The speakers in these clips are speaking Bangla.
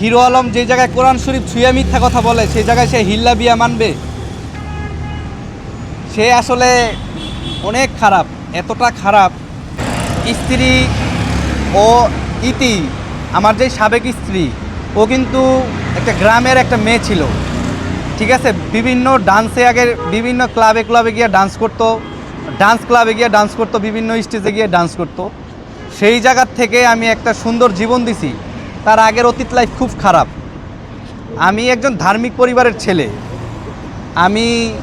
হিরো আলম যে জায়গায় কোরআন শরীফ ছুঁয়ে মিথ্যা কথা বলে সেই জায়গায় সে হিল্লা বিয়া মানবে? সে আসলে অনেক খারাপ, এতটা খারাপ। স্ত্রী ও ইতি, আমার যে সাবেক স্ত্রী, ও কিন্তু একটা গ্রামের একটা মেয়ে ছিল। ঠিক আছে? বিভিন্ন ডান্সে আগে বিভিন্ন ক্লাবে ক্লাবে গিয়ে ডান্স করতো ডান্স ক্লাবে গিয়ে ডান্স করতো, বিভিন্ন স্টেজে গিয়ে ডান্স করতো। সেই জায়গার থেকে আমি একটা সুন্দর জীবন দিছি। তার আগের অতীত লাইফ খুব খারাপ। আমি একজন ধার্মিক পরিবারের ছেলে। আমি,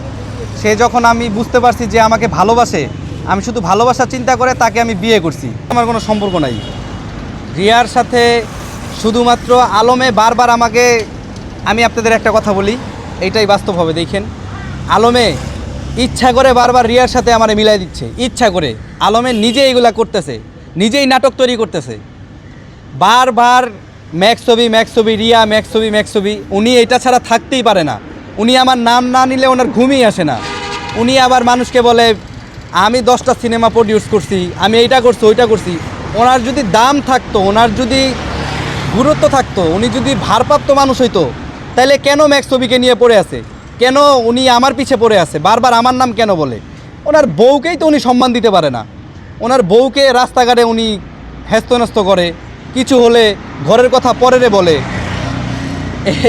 সে যখন আমি বুঝতে পারছি যে আমাকে ভালোবাসে, আমি শুধু ভালোবাসা চিন্তা করে তাকে আমি বিয়ে করছি। আমার কোনো সম্পর্ক নাই। রিয়ার সাথে শুধুমাত্র আলমে বারবার আমাকে, আমি আপনাদের একটা কথা বলি এইটাই বাস্তব হবে, দেখেন। আলমে ইচ্ছা করে বারবার রিয়ার সাথে আমার মিলাই দিচ্ছে। ইচ্ছা করে। আলমে নিজে এইগুলা করতেছে। নিজেই নাটক তৈরি করতেছে। বারবার ম্যাক্স ছবি ম্যাক্স ছবি, রিয়া, ম্যাক্স ছবি ম্যাক্স ছবি। উনি এটা ছাড়া থাকতেই পারে না। উনি আমার নাম না নিলে ওনার ঘুমই আসে না। উনি আবার মানুষকে বলে, আমি দশটা সিনেমা প্রডিউস করছি, আমি এইটা করছি, ওইটা করছি। ওনার যদি দাম থাকতো, ওনার যদি গুরুত্ব থাকতো, উনি যদি ভারপ্রাপ্ত মানুষ হইতো, তাহলে কেন ম্যাক্স ছবিকে নিয়ে পড়ে আছে? কেন উনি আমার পিছে পড়ে আছে? বারবার আমার নাম কেন বলে? ওনার বউকেই তো উনি সম্মান দিতে পারে না। ওনার বউকে রাস্তাঘাটে উনি হেস্তনস্ত করে। কিছু হলে ঘরের কথা পরেরে বলে।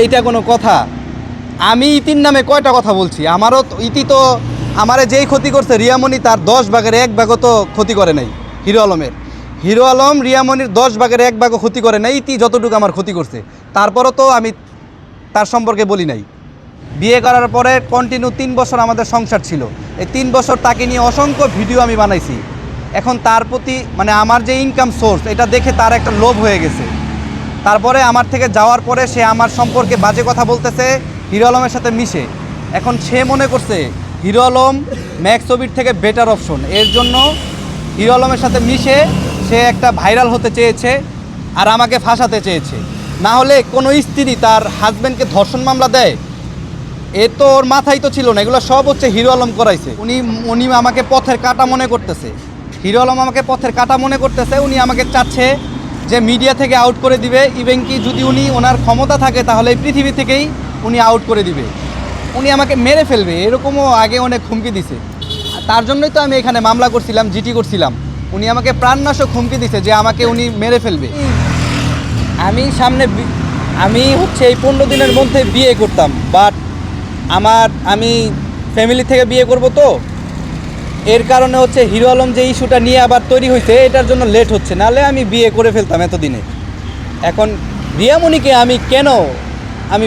এইটা কোনো কথা। আমি ইতির নামে কয়টা কথা বলছি? আমারও ইতি তো আমারে যেই ক্ষতি করছে রিয়ামণি, তার দশ ভাগের এক ভাগও তো ক্ষতি করে নাই, হিরো আলমের। হিরো আলম, রিয়ামণির দশ ভাগের এক ভাগও ক্ষতি করে নাই, ইতি যতটুকু আমার ক্ষতি করছে। তারপরও তো আমি তার সম্পর্কে বলি নাই। বিয়ে করার পরে কন্টিনিউ তিন বছর আমাদের সংসার ছিল। এই তিন বছর তাকে নিয়ে অসংখ্য ভিডিও আমি বানাইছি। এখন তার প্রতি মানে আমার যে ইনকাম সোর্স এটা দেখে তার একটা লোভ হয়ে গেছে। তারপরে আমার থেকে যাওয়ার পরে সে আমার সম্পর্কে বাজে কথা বলতেছে, হিরো আলমের সাথে মিশে। এখন সে মনে করছে, হিরো আলম ম্যাক্স ছবির থেকে বেটার অপশন এর জন্য হিরো আলমের সাথে মিশে সে একটা ভাইরাল হতে চেয়েছে আর আমাকে ফাঁসাতে চেয়েছে। না হলে কোনো স্ত্রী তার হাজব্যান্ডকে ধর্ষণ মামলা দেয়? এ তো ওর মাথায় তো ছিল না, এগুলো সব হচ্ছে হিরো আলম করাইছে। উনি উনি আমাকে পথের কাটা মনে করতেছে। হিরো আলম আমাকে পথের কাটা মনে করতেছে, উনি আমাকে চাচ্ছে যে মিডিয়া থেকে আউট করে দিবে। ইভেন কি যদি উনি ওনার ক্ষমতা থাকে, তাহলে এই পৃথিবী থেকেই উনি আউট করে দিবে। উনি আমাকে মেরে ফেলবে, এরকমও আগে অনেক হুমকি দিছে। তার জন্যই তো আমি এখানে মামলা করছিলাম, জিটি করছিলাম। উনি আমাকে প্রাণনাশক হুমকি দিছে যে আমাকে উনি মেরে ফেলবে। আমি সামনে আমি হচ্ছে এই পনেরো দিনের মধ্যে বিয়ে করতাম বাট আমার, আমি ফ্যামিলি থেকে বিয়ে করব তো এর কারণে হচ্ছে হিরো আলম যে ইস্যুটা নিয়ে আবার তৈরি হয়েছে এটার জন্য লেট হচ্ছে। নাহলে আমি বিয়ে করে ফেলতাম এতদিনে। এখন রিয়ামণিকে আমি কেন আমি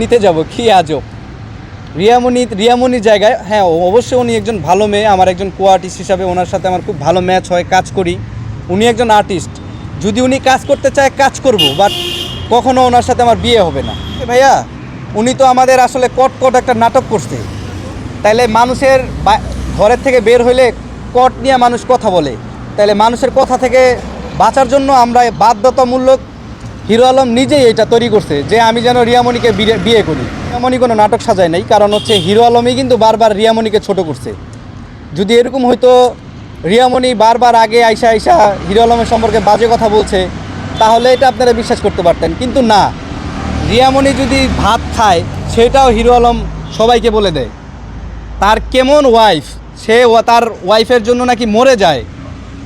নিতে যাব? কি আজব। রিয়ামণি, রিয়ামণির জায়গায় হ্যাঁ অবশ্যই উনি একজন ভালো মেয়ে, আমার একজন কো আর্টিস্ট হিসাবে ওনার সাথে আমার খুব ভালো ম্যাচ হয়, কাজ করি। উনি একজন আর্টিস্ট যদি উনি কাজ করতে চায়, কাজ করব বাট কখনো ওনার সাথে আমার বিয়ে হবে না। ভাইয়া, উনি তো আমাদের আসলে কট কট একটা নাটক করছে। তাইলে মানুষের ঘরের থেকে বের হইলে কট নিয়ে মানুষ কথা বলে। তাহলে মানুষের কথা থেকে বাঁচার জন্য আমরা বাধ্যতামূলক হিরো আলম নিজেই এটা তৈরি করছে, যে আমি যেন রিয়ামণিকে বিয়ে- করি। রিয়ামণি কোনো নাটক সাজায় নাই, কারণ হচ্ছে হিরো আলমই কিন্তু বারবার রিয়ামণিকে ছোট করছে। যদি এরকম হয়তো রিয়ামণি বারবার আগে আইসা আইসা হিরো আলমের সম্পর্কে বাজে কথা বলছে, তাহলে এটা আপনারা বিশ্বাস করতে পারতেন। কিন্তু না, রিয়ামণি যদি ভাত খায়, সেটাও হিরো আলম সবাইকে বলে দেয়। তার কেমন ওয়াইফ সে তার ওয়াইফের জন্য নাকি মরে যায়।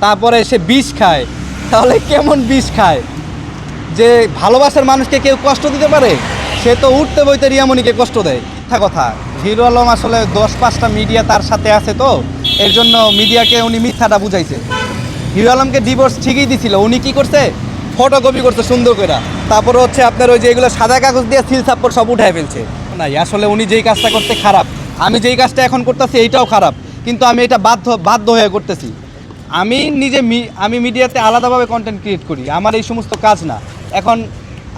তারপরে সে বিষ খায়। তাহলে কেমন বিষ খায়? যে ভালোবাসার মানুষকে কেউ কষ্ট দিতে পারে, সে তো উঠতে বইতে রিয়ামণিকে কষ্ট দেয়। মিথ্যা কথা। হিরো আলম আসলে দশ পাঁচটা মিডিয়া তার সাথে আছে তো, এর জন্য মিডিয়াকে উনি মিথ্যাটা বুঝাইছে। হিরো আলমকে ডিভোর্স ঠিকই দিছিল। উনি কি করছে? ফটোকপি করছে সুন্দর করে। তারপরে হচ্ছে আপনার ওই যে এগুলো সাদা কাগজ দিয়ে সিল সাপ্পর সব উঠায় ফেলছে। নাই, আসলে উনি যেই কাজটা করতে খারাপ আমি যেই কাজটা এখন করতেছি, এইটাও খারাপ। কিন্তু আমি এটা বাধ্য বাধ্য হয়ে করতেছি। আমি নিজে আমি মিডিয়াতে আলাদাভাবে কন্টেন্ট ক্রিয়েট করি। আমার এই সমস্ত কাজ না। এখন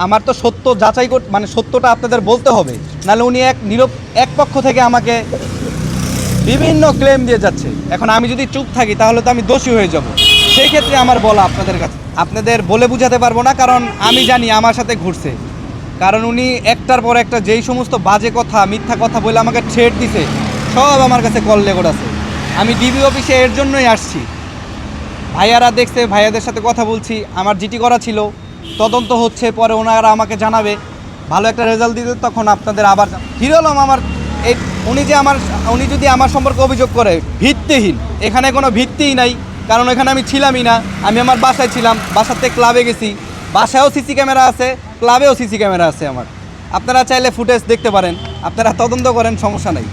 আমার তো সত্য যাচাই কর মানে সত্যটা আপনাদের বলতে হবে। নাহলে উনি এক নিরপ এক পক্ষ থেকে আমাকে বিভিন্ন ক্লেম দিয়ে যাচ্ছে। এখন আমি যদি চুপ থাকি, তাহলে তো আমি দোষী হয়ে যাব। সেই ক্ষেত্রে আমার বলা আপনাদের কাছে, আপনাদের বলে বুঝাতে পারব না, কারণ আমি জানি আমার সাথে ঘুরছে। কারণ উনি একটার পর একটা যেই সমস্ত বাজে কথা, মিথ্যা কথা বলে আমাকে ছেড় দিছে, সব আমার কাছে কল রেকর্ড আছে। আমি ডিবি অফিসে এর জন্যই আসছি। ভাইয়ারা দেখছে, ভাইয়াদের সাথে কথা বলছি, আমার জিটি করা ছিল, তদন্ত হচ্ছে, পরে ওনারা আমাকে জানাবে। ভালো একটা রেজাল্ট দিতে তখন আপনাদের আবার হিরো আলম আমার, এই উনি যে আমার, উনি যদি আমার সম্পর্কে অভিযোগ করে, ভিত্তিহীন। এখানে কোনো ভিত্তিই নাই, কারণ এখানে আমি ছিলামই না। আমি আমার বাসায় ছিলাম থেকে ক্লাবে গেছি। বাসায়ও সিসি ক্যামেরা আছে ক্লাবেও সিসি ক্যামেরা আছে আমার। আপনারা চাইলে ফুটেজ দেখতে পারেন। আপনারা তদন্ত করেন, সমস্যা নাই।